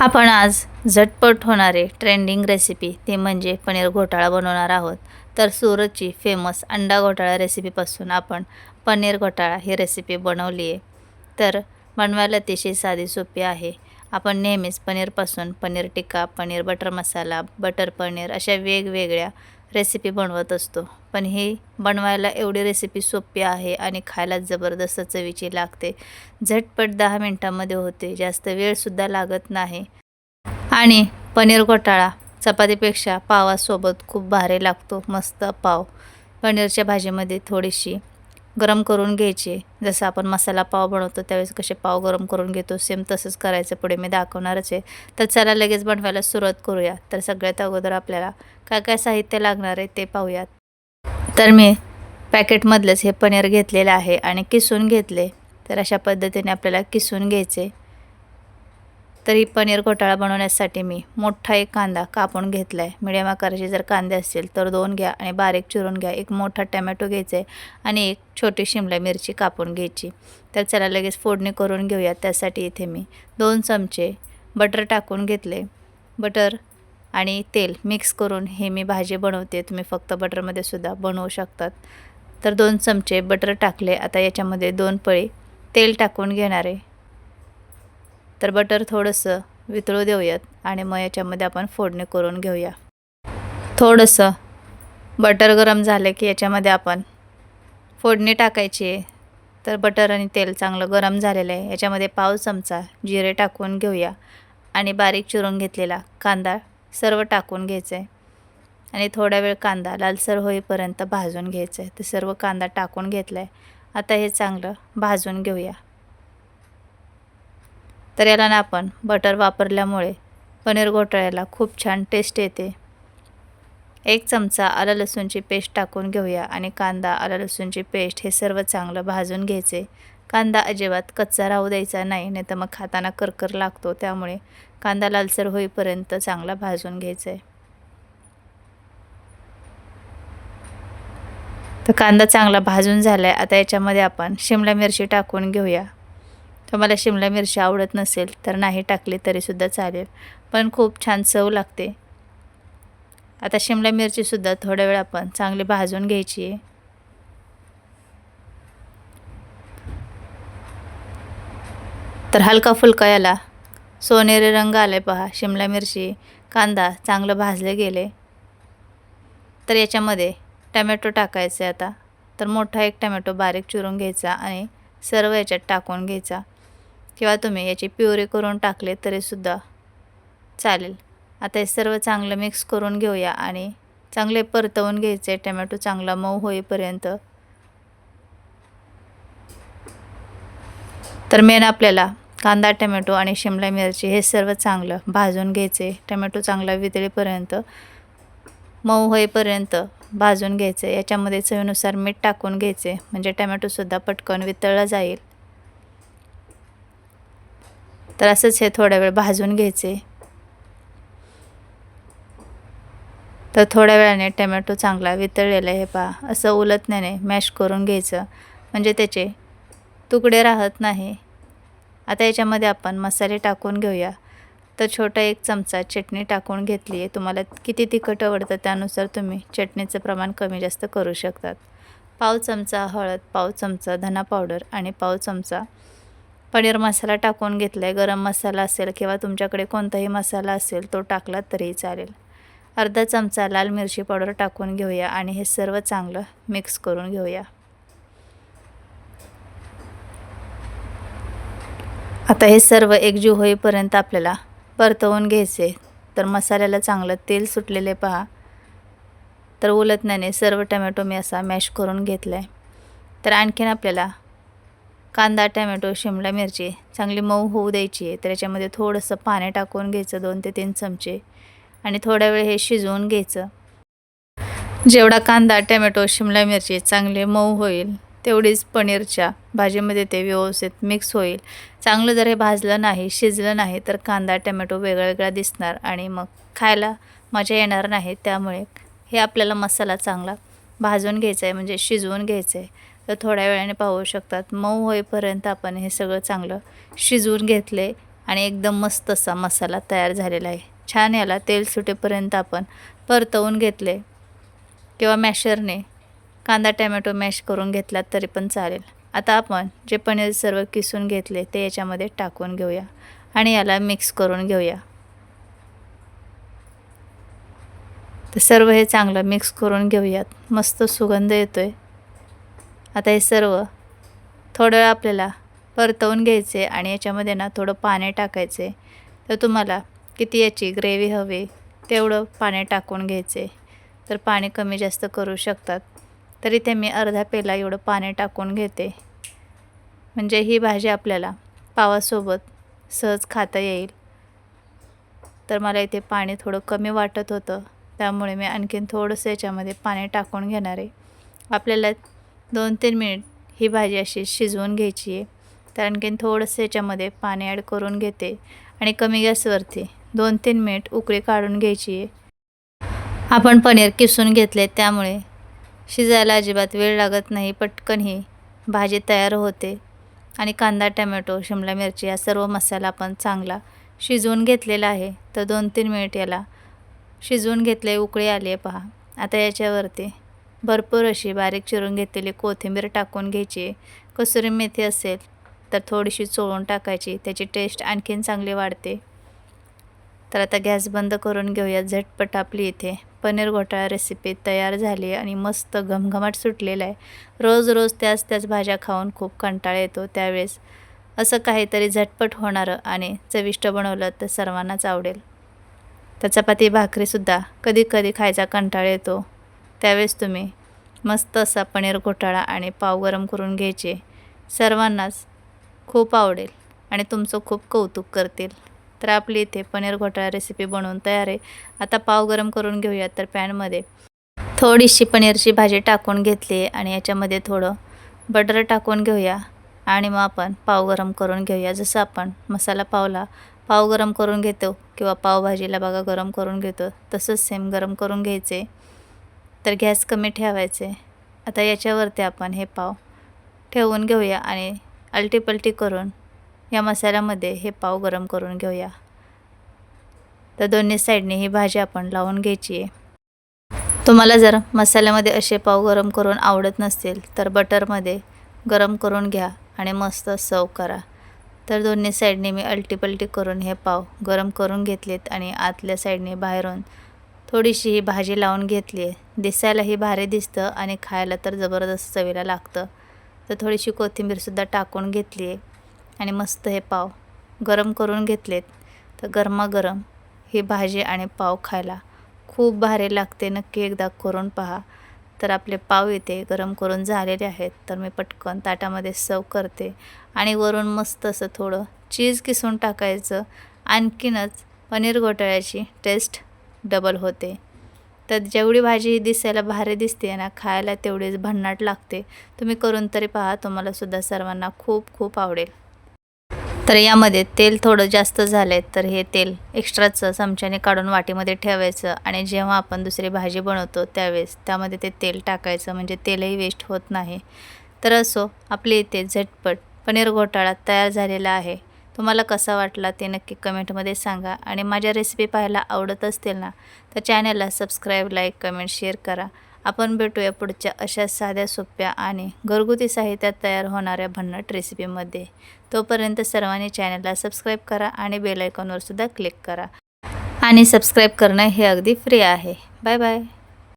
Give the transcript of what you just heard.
आपण आज झटपट होणारे ट्रेंडिंग रेसिपी ते म्हणजे पनीर घोटाळा बनवणार आहोत. तर सुरतची फेमस अंडा घोटाळा रेसिपीपासून आपण पनीर घोटाळा ही रेसिपी बनवली आहे तर बनवायला अतिशय साधी सोपी आहे. आपण नेहमीच पनीरपासून पनीर टिक्का पनीर बटर मसाला बटर पनीर अशा वेगवेगळ्या रेसिपी बनवत असतो. पण ही बनवायला एवढी रेसिपी सोपी आहे आणि खायला जबरदस्त चवीची लागते. झटपट दहा मिनटामध्ये होते. जास्त वेळसुद्धा लागत नाही. आणि पनीर घोटाळा चपातीपेक्षा पावासोबत खूप भारी लागतो. मस्त पाव. पनीरच्या भाजीमध्ये थोडीशी गरम करून घ्यायचे. जसं आपण मसाला पाव बनवतो त्यावेळेस कसे पाव गरम करून घेतो. सेम तसंच करायचं पुढे मी दाखवणारच आहे. तर चला लगेच बनवायला सुरुवात करूया. तर सगळ्यात अगोदर आपल्याला काय काय साहित्य लागणार आहे ते पाहूयात. तर मी पॅकेटमधलंच हे पनीर घेतलेलं आहे आणि किसून घेतले. तर अशा पद्धतीने आपल्याला किसून घ्यायचे. तर ही पनीर घोटाळा बनवण्यासाठी मी मोठा एक कांदा कापून घेतला आहे मिडियम आकाराचे जर कांदे असतील तर दोन घ्या आणि बारीक चिरून घ्या. एक मोठा टमॅटो घ्यायचा आहे आणि एक छोटी शिमला मिरची कापून घ्यायची. तर चला लगेच फोडणी करून घेऊया. त्यासाठी इथे मी दोन चमचे बटर टाकून घेतले. बटर आणि तेल मिक्स करून हे मी भाजी बनवते. तुम्ही फक्त बटरमध्ये सुद्धा बनवू शकतात. तर दोन चमचे बटर टाकले. आता याच्यामध्ये दोन पळी तेल टाकून घेणार आहे. तर बटर थोडंसं वितळू देऊयात आणि मग याच्यामध्ये आपण फोडणी करून घेऊया. थोडंसं बटर गरम झालं की याच्यामध्ये आपण फोडणी टाकायची आहे. तर बटर आणि तेल चांगलं गरम झालेलं आहे. याच्यामध्ये पाव चमचा जिरे टाकून घेऊया आणि बारीक चिरून घेतलेला कांदा सर्व टाकून घ्यायचं आहे आणि थोडा वेळ कांदा लालसर होईपर्यंत भाजून घ्यायचं आहे तर सर्व कांदा टाकून घेतला आहे आता हे चांगलं भाजून घेऊया. तर याला ना आपण बटर वापरल्यामुळे पनीर घोटाळ्याला खूप छान टेस्ट येते. एक चमचा आलं लसूणची पेस्ट टाकून घेऊया आणि कांदा आलं लसूणची पेस्ट हे सर्व चांगलं भाजून घ्यायचे. कांदा अजिबात कच्चा राहू द्यायचा नाही नाही तर मग खाताना करकर लागतो त्यामुळे कांदा लालसर होईपर्यंत चांगला भाजून घ्यायचा. आहे तर कांदा चांगला भाजून झाला आहे आता याच्यामध्ये आपण शिमला मिरची टाकून घेऊया. तुम्हाला शिमला मिरची आवडत नसेल तर नाही टाकली तरीसुद्धा चालेल. पण खूप छान चव लागते. आता शिमला मिरचीसुद्धा थोड्या वेळ आपण चांगली भाजून घ्यायची आहे. तर हलका फुलका याला सोनेरी रंग आले पहा. शिमला मिरची कांदा चांगलं भाजले गेले. तर याच्यामध्ये टमॅटो टाकायचे आता. तर मोठा एक टमॅटो बारीक चिरून घ्यायचा आणि सर्व याच्यात टाकून घ्यायचा. किंवा तुम्ही याची प्युरी करून टाकले तरीसुद्धा चालेल. आता हे सर्व चांगलं मिक्स करून घेऊया आणि चांगले परतवून घ्यायचे. टमॅटो चांगला मऊ होईपर्यंत. तर मेन आपल्याला कांदा टमॅटो आणि शिमला मिरची हे सर्व चांगलं भाजून घ्यायचे. टमॅटो चांगला वितळेपर्यंत मऊ होईपर्यंत भाजून घ्यायचे. याच्यामध्ये चवीनुसार मीठ टाकून घ्यायचे. म्हणजे टमॅटोसुद्धा पटकन वितळला जाईल. तर असंच हे थोडा वेळ भाजून घ्यायचे. तर थोड्या वेळाने टमॅटो चांगला वितळलेला आहे पहा. असं उलटण्याने मॅश करून घ्यायचं. म्हणजे त्याचे तुकडे राहत नाही. आता याच्यामध्ये आपण मसाले टाकून घेऊया. तर छोटा एक चमचा चटणी टाकून घेतली आहे. तुम्हाला किती तिखट आवडतं त्यानुसार तुम्ही चटणीचं प्रमाण कमी जास्त करू शकतात. पाव चमचा हळद पाव चमचा धना पावडर आणि पाव चमचा पनीर मसाला टाकून घेतला आहे गरम मसाला असेल किंवा तुमच्याकडे कोणताही मसाला असेल तो टाकला तरीही चालेल. अर्धा चमचा लाल मिरची पावडर टाकून घेऊया आणि हे सर्व चांगलं मिक्स करून घेऊया. आता हे सर्व एकजीव होईपर्यंत आपल्याला परतवून घ्यायचे. तर मसाल्याला चांगलं तेल सुटलेले पहा. तर उलटण्याने सर्व टमॅटो मी असा मॅश करून घेतला आहे तर आणखीन आपल्याला कांदा टमॅटो शिमला मिरची चांगली मऊ होऊ द्यायची आहे. तर याच्यामध्ये थोडंसं पाणी टाकून घ्यायचं दोन ते तीन चमचे. आणि थोड्या वेळ हे शिजवून घ्यायचं. जेवढा कांदा टमॅटो शिमला मिरची चांगले मऊ होईल तेवढीच पनीरच्या भाजीमध्ये ते व्यवस्थित मिक्स होईल. चांगलं जर हे भाजलं नाही शिजलं नाही तर कांदा टमॅटो वेगळा वेगळा दिसणार आणि मग खायला मजा येणार नाही. त्यामुळे हे आपल्याला मसाला चांगला भाजून घ्यायचा आहे म्हणजे शिजवून घ्यायचं आहे. तर थोड्या वेळाने पाहू शकतात. मऊ होईपर्यंत आपण हे सगळं चांगलं शिजवून घेतले आणि एकदम मस्त असा मसाला तयार झालेला आहे. छान याला. तेल सुटेपर्यंत आपण परतवून घेतले किंवा मॅशरने कांदा टॅमॅटो मॅश करून घेतला तरी पण चालेल. आता आपण जे पनीर सर्व किसून घेतले ते याच्यामध्ये टाकून घेऊया आणि याला मिक्स करून घेऊया. तर सर्व हे चांगलं मिक्स करून घेऊयात. मस्त सुगंध येतो आहे आता हे सर्व थोडं वेळ आपल्याला परतवून घ्यायचे आणि याच्यामध्ये ना थोडं पाणी टाकायचे. तर तुम्हाला किती याची ग्रेव्ही हवी तेवढं पाणी टाकून घ्यायचे. तर पाणी कमी जास्त करू शकतात. तर इथे मी अर्धा पेला एवढं पाणी टाकून घेते. म्हणजे ही भाजी आपल्याला पावासोबत सहज खाता येईल. तर मला इथे पाणी थोडं कमी वाटत होतं. त्यामुळे मी आणखीन थोडंसं याच्यामध्ये पाणी टाकून घेणार आहे. आपल्याला दोन तीन मिनिट ही भाजी अशी शिजवून घ्यायची आहे. तर आणखीन थोडंसं याच्यामध्ये पाणी ॲड करून घेते. आणि कमी गॅसवरती दोन तीन मिनिट उकळी काढून घ्यायची आहे. आपण पनीर किसून घेतले त्यामुळे शिजायला अजिबात वेळ लागत नाही पटकन ही भाजी तयार होते. आणि कांदा टमॅटो शिमला मिरची या सर्व मसाला आपण चांगला शिजवून घेतलेला आहे. तर दोन तीन मिनिट याला शिजवून घेतले उकळी आली आहे पहा. आता याच्यावरती भरपूर अशी बारीक चिरून घेतलेली कोथिंबीर टाकून घ्यायची. कसुरी मेथी असेल तर थोडीशी चोळून टाकायची त्याची टेस्ट आणखीन चांगली वाढते. तर आता गॅस बंद करून घेऊया झटपट आपली इथे. पनीर घोटाळा रेसिपी तयार झाली आणि मस्त घमघमाट सुटलेला आहे. रोज रोज त्याच त्याच भाज्या खाऊन खूप कंटाळा येतो त्यावेळेस. असं काहीतरी झटपट होणारं आणि चविष्ट बनवलं तर सर्वांनाच आवडेल. तर चपाती भाकरीसुद्धा कधी कधी खायचा कंटाळा येतो. त्यावेळेस तुम्ही मस्त असा पनीर घोटाळा आणि पाव गरम करून घ्यायचे. सर्वांनाच खूप आवडेल आणि तुमचं खूप कौतुक करतील. तर आपली इथे पनीर घोटाळा रेसिपी बनवून तयार आहे. आता पाव गरम करून घेऊया तर पॅनमध्ये थोडीशी पनीरची भाजी टाकून घेतली आणि याच्यामध्ये थोडं बटर टाकून घेऊया. आणि मग आपण पाव गरम करून घेऊया. जसं आपण मसाला पावला पाव गरम करून घेतो किंवा पावभाजीला बघा गरम करून घेतो तसंच सेम गरम करून घ्यायचे. तर गॅस कमी ठेवायचे. आता याच्यावरती आपण हे पाव ठेवून घेऊया आणि अलटीपलटी करून या मसाल्यामध्ये हे पाव गरम करून घेऊया. तर दोन्ही साईडने ही भाजी आपण लावून घ्यायची आहे. तुम्हाला जर मसाल्यामध्ये असे पाव गरम करून आवडत नसतील तर बटरमध्ये गरम करून घ्या आणि मस्त सर्व करा. तर दोन्ही साईडने मी अलटीपलटी करून हे पाव गरम करून घेतलेत आणि आतल्या साईडने बाहेरून थोडीशी ही भाजी लावून घेतली आहे. दिसायलाही भारी दिसतं आणि खायला तर जबरदस्त चवीला लागतं. तर थोडीशी कोथिंबीरसुद्धा टाकून घेतली आहे आणि मस्त हे पाव गरम करून घेतलेत. तर गरमागरम ही भाजी आणि पाव खायला खूप भारी लागते. नक्की एकदा करून पहा. तर आपले पाव इथे गरम करून झालेले आहेत. तर मी पटकन ताटामध्ये सर्व करते. आणि वरून मस्त असं थोडं चीज किसून टाकायचं. आणखीनच पनीर घोटाळ्याची टेस्ट डबल होते. तर जेवढी भाजी ही दिसायला भारी दिसते ना खायला तेवढीच भन्नाट लागते. तुम्ही करून तरी पहा तुम्हालासुद्धा सर्वांना खूप खूप आवडेल. तर यामध्ये तेल थोडं जास्त झालं आहे तर हे तेल एक्स्ट्राचं चमच्याने काढून वाटीमध्ये ठेवायचं आणि जेव्हा आपण दुसरी भाजी बनवतो त्यावेळेस त्यामध्ये ते तेल टाकायचं म्हणजे तेलही वेस्ट होत नाही. तर असो आपले इथे झटपट पनीर घोटाळा तयार झालेला आहे. तुम्हाला कसा वाटला ते नक्की कमेंटमध्ये सांगा. आणि माझ्या रेसिपी पाहायला आवडत असतील ना तर चॅनलला सबस्क्राईब लाईक कमेंट शेअर करा. आपण भेटूया पुढच्या अशा साध्या सोप्या आणि घरगुती साहित्यात तयार होणाऱ्या भन्नट रेसिपीमध्ये तोपर्यंत सर्वांनी चॅनलला सबस्क्राईब करा आणि बेलायकॉनवरसुद्धा क्लिक करा. आणि सबस्क्राईब करणं हे अगदी फ्री आहे. Bye bye